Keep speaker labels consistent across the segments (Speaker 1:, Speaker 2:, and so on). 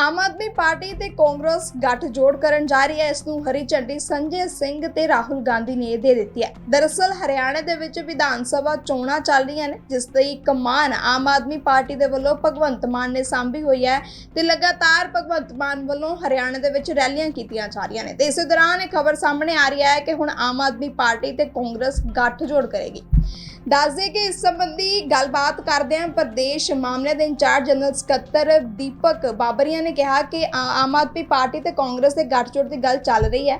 Speaker 1: Aam Aadmi party ਤੇ ਕਾਂਗਰਸ ਗੱਠਜੋੜ ਕਰਨ ਜਾ ਰਹੀ ਹੈ। ਇਸ ਨੂੰ ਹਰੀ ਝੰਡੀ ਸੰਜੇ ਸਿੰਘ ਤੇ ਰਾਹੁਲ ਗਾਂਧੀ ਨੇ ਦੇ ਦਿੱਤੀ ਹੈ। ਦਰਅਸਲ, ਹਰਿਆਣਾ ਦੇ ਵਿੱਚ ਵਿਧਾਨ ਸਭਾ ਚੋਣਾਂ ਚੱਲ ਰਹੀਆਂ ਨੇ, ਜਿਸ ਦੀ ਕਮਾਨ ਆਮ ਆਦਮੀ ਪਾਰਟੀ ਦੇ ਵੱਲੋਂ ਭਗਵੰਤ ਮਾਨ ਨੇ ਸਾਂਭੀ ਹੋਈ ਹੈ ਤੇ ਲਗਾਤਾਰ ਭਗਵੰਤ ਮਾਨ ਵੱਲੋਂ ਹਰਿਆਣਾ ਦੇ ਵਿੱਚ ਰੈਲੀਆਂ ਕੀਤੀਆਂ ਜਾ ਰਹੀਆਂ ਨੇ ਤੇ ਇਸੇ ਦੌਰਾਨ ਇਹ ਖਬਰ ਸਾਹਮਣੇ ਆ ਰਹੀ ਹੈ ਕਿ ਹੁਣ ਆਮ ਆਦਮੀ ਪਾਰਟੀ ਤੇ ਕਾਂਗਰਸ ਗੱਠਜੋੜ ਕਰੇਗੀ। ਦੱਸਦੇ ਕਿ ਇਸ ਸੰਬੰਧੀ ਗੱਲਬਾਤ ਕਰਦੇ ਹਾਂ ਪ੍ਰਦੇਸ਼ ਮਾਮਲੇ ਦੇ ਇੰਚਾਰਜ ਜਨਰਲ ਸਕੱਤਰ ਦੀਪਕ ਬਾਬਰੀਆ ਨੇ ਕਿਹਾ ਕਿ ਆਮ ਆਦਮੀ ਪਾਰਟੀ ਤੇ ਕਾਂਗਰਸ ਦੇ ਗੱਠਜੋੜ ਦੀ ਗੱਲ ਚੱਲ ਰਹੀ ਹੈ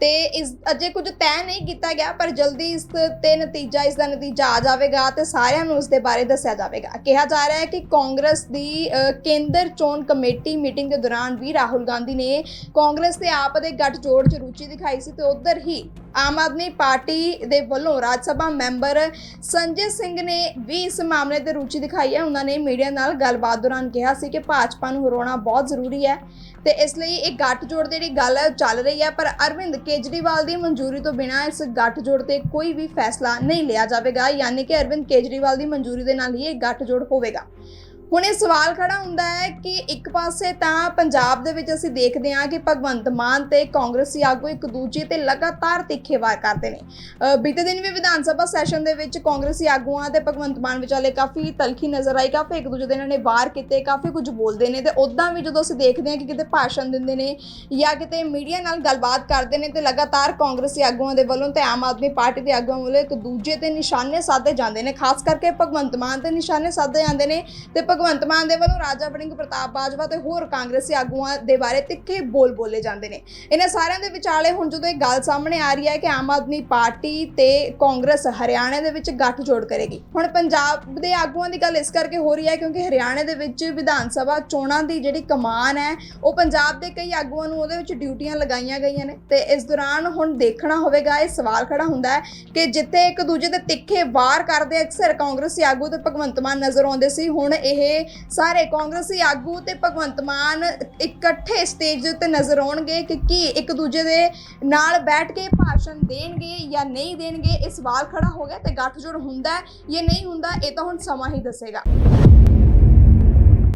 Speaker 1: ਤੇ ਇਸ ਅਜੇ ਕੁਝ ਤੈਅ ਨਹੀਂ ਕੀਤਾ ਗਿਆ, ਪਰ ਜਲਦੀ ਇਸ ਤੇ ਨਤੀਜਾ, ਇਸ ਦਾ ਨਤੀਜਾ ਆ ਜਾਵੇਗਾ ਤੇ ਸਾਰਿਆਂ ਨੂੰ ਉਸ ਦੇ ਬਾਰੇ ਦੱਸਿਆ ਜਾਵੇਗਾ। ਕਿਹਾ ਜਾ ਰਿਹਾ ਹੈ ਕਿ ਕਾਂਗਰਸ ਦੀ ਕੇਂਦਰ ਚੋਣ ਕਮੇਟੀ ਮੀਟਿੰਗ ਦੇ ਦੌਰਾਨ ਵੀ ਰਾਹੁਲ ਗਾਂਧੀ ਨੇ ਕਾਂਗਰਸ ਤੇ ਆਪ ਦੇ ਗੱਠਜੋੜ 'ਚ ਰੁਚੀ ਦਿਖਾਈ ਸੀ ਤੇ ਉਧਰ ਹੀ ਆਮ ਆਦਮੀ ਪਾਰਟੀ ਦੇ ਵੱਲੋਂ ਰਾਜ ਸਭਾ ਮੈਂਬਰ ਸੰਜੇ ਸਿੰਘ ਨੇ ਵੀ ਇਸ ਮਾਮਲੇ ਤੇ ਰੁਚੀ ਦਿਖਾਈ ਹੈ। ਉਹਨਾਂ ਨੇ ਮੀਡੀਆ ਨਾਲ ਗੱਲਬਾਤ ਦੌਰਾਨ ਕਿਹਾ ਸੀ ਕਿ ਭਾਜਪਾ ਨੂੰ ਹਰਾਉਣਾ ਬਹੁਤ ਜ਼ਰੂਰੀ ਹੈ ਤੇ ਇਸ ਲਈ ਇਹ ਗੱਠਜੋੜ ਦੀ ਜਿਹੜੀ ਗੱਲ ਹੈ ਚੱਲ ਰਹੀ ਹੈ, ਪਰ ਅਰਵਿੰਦ ਕੇਜਰੀਵਾਲ ਦੀ ਮਨਜ਼ੂਰੀ ਤੋਂ ਬਿਨਾਂ ਇਸ ਗੱਠਜੋੜ ਤੇ ਕੋਈ ਵੀ ਫੈਸਲਾ ਨਹੀਂ ਲਿਆ ਜਾਵੇਗਾ। ਯਾਨੀ ਕਿ ਅਰਵਿੰਦ ਕੇਜਰੀਵਾਲ ਦੀ ਮਨਜ਼ੂਰੀ ਦੇ ਨਾਲ ਹੀ ਇਹ ਗੱਠਜੋੜ ਹੋਵੇਗਾ। ਹੁਣ ਇਹ ਸਵਾਲ ਖੜਾ ਹੁੰਦਾ ਹੈ ਕਿ ਇੱਕ ਪਾਸੇ ਤਾਂ ਪੰਜਾਬ ਦੇ ਵਿੱਚ ਅਸੀਂ ਦੇਖਦੇ ਹਾਂ ਕਿ ਭਗਵੰਤ ਮਾਨ ਤੇ ਕਾਂਗਰਸੀ ਆਗੂ ਇੱਕ ਦੂਜੇ ਤੇ ਲਗਾਤਾਰ ਤਿੱਖੇ ਵਾਰ ਕਰਦੇ ਨੇ। ਬੀਤੇ ਦਿਨ ਵੀ ਵਿਧਾਨ ਸਭਾ ਸੈਸ਼ਨ ਦੇ ਵਿੱਚ ਕਾਂਗਰਸੀ ਆਗੂਆਂ ਤੇ ਭਗਵੰਤ ਮਾਨ ਵਿਚਾਲੇ ਕਾਫੀ ਤਲਖੀ ਨਜ਼ਰ ਆਈ, ਕਾਫੀ ਇੱਕ ਦੂਜੇ ਦੇ ਇਹਨਾਂ ਨੇ ਵਾਰ ਕੀਤੇ, ਕਾਫੀ ਕੁਝ ਬੋਲਦੇ ਨੇ ਤੇ ਉਦਾਂ ਵੀ ਜਦੋਂ ਅਸੀਂ ਦੇਖਦੇ ਹਾਂ ਕਿ ਕਿਤੇ ਭਾਸ਼ਣ ਦਿੰਦੇ ਨੇ ਜਾਂ ਕਿਤੇ ਮੀਡੀਆ ਨਾਲ ਗੱਲਬਾਤ ਕਰਦੇ ਨੇ ਤੇ ਲਗਾਤਾਰ ਕਾਂਗਰਸੀ ਆਗੂਆਂ ਦੇ ਵੱਲੋਂ ਤੇ ਆਮ ਆਦਮੀ ਪਾਰਟੀ ਦੇ ਆਗੂਆਂ ਵੱਲੋਂ ਇੱਕ ਦੂਜੇ ਤੇ ਨਿਸ਼ਾਨੇ ਸਾਧੇ ਜਾਂਦੇ ਨੇ, ਖਾਸ ਕਰਕੇ ਭਗਵੰਤ ਮਾਨ ਤੇ ਨਿਸ਼ਾਨੇ ਸਾਧੇ ਜਾਂਦੇ ਨੇ ਤੇ ਭਗਵੰਤ ਮਾਨ ਦੇ ਵੱਲੋਂ ਰਾਜਾ ਵੜਿੰਗ ਪ੍ਰਤਾਪ ਬਾਜਵਾ ਤੇ ਹੋਰ ਕਾਂਗਰਸੀ ਆਗੂਆਂ ਦੇ ਬਾਰੇ ਤਿੱਖੇ ਬੋਲ ਬੋਲੇ ਜਾਂਦੇ ਨੇ। ਇਹਨਾਂ ਸਾਰਿਆਂ ਦੇ ਵਿਚਾਲੇ ਹੁਣ ਜਦੋਂ ਇਹ ਗੱਲ ਸਾਹਮਣੇ ਆ ਰਹੀ ਹੈ ਕਿ ਆਮ ਆਦਮੀ ਪਾਰਟੀ ਤੇ ਕਾਂਗਰਸ ਹਰਿਆਣਾ ਦੇ ਵਿੱਚ ਗੱਠਜੋੜ ਕਰੇਗੀ। ਹੁਣ ਪੰਜਾਬ ਦੇ ਆਗੂਆਂ ਦੀ ਗੱਲ ਇਸ ਕਰਕੇ ਹੋ ਰਹੀ ਹੈ ਕਿਉਂਕਿ ਹਰਿਆਣਾ ਦੇ ਵਿੱਚ ਵਿਧਾਨ ਸਭਾ ਚੋਣਾਂ ਦੀ ਜਿਹੜੀ ਕਮਾਨ ਹੈ, ਉਹ ਪੰਜਾਬ ਦੇ ਕਈ ਆਗੂਆਂ ਨੂੰ ਉਹਦੇ ਵਿੱਚ ਡਿਊਟੀਆਂ ਲਗਾਈਆਂ ਗਈਆਂ ਨੇ। ਤੇ ਇਸ ਦੌਰਾਨ ਹੁਣ ਦੇਖਣਾ ਹੋਵੇਗਾ, ਇਹ ਸਵਾਲ ਖੜਾ ਹੁੰਦਾ ਹੈ ਕਿ ਜਿੱਥੇ ਇੱਕ ਦੂਜੇ ਤੇ ਤਿੱਖੇ ਵਾਰ ਕਰਦੇ ਅਕਸਰ ਕਾਂਗਰਸੀ ਆਗੂ ਤੇ ਭਗਵੰਤ ਮਾਨ ਨਜ਼ਰ ਆਉਂਦੇ ਸੀ, ਹੁਣ ਇਹ ਸਾਰੇ ਕਾਂਗਰਸੀ ਆਗੂ ਤੇ ਭਗਵੰਤ ਮਾਨ ਇਕੱਠੇ ਸਟੇਜ ਦੇ ਉੱਤੇ ਨਜ਼ਰ ਆਉਣਗੇ ਕਿ ਕੀ ਇੱਕ ਦੂਜੇ ਦੇ ਨਾਲ ਬੈਠ ਕੇ ਭਾਸ਼ਣ ਦੇਣਗੇ ਜਾਂ ਨਹੀਂ ਦੇਣਗੇ। ਇਹ ਸਵਾਲ ਖੜਾ ਹੋ ਗਿਆ ਤੇ ਗੱਠਜੋੜ ਹੁੰਦਾ ਜਾਂ ਨਹੀਂ ਹੁੰਦਾ, ਇਹ ਤਾਂ ਹੁਣ ਸਮਾਂ ਹੀ ਦੱਸੇਗਾ।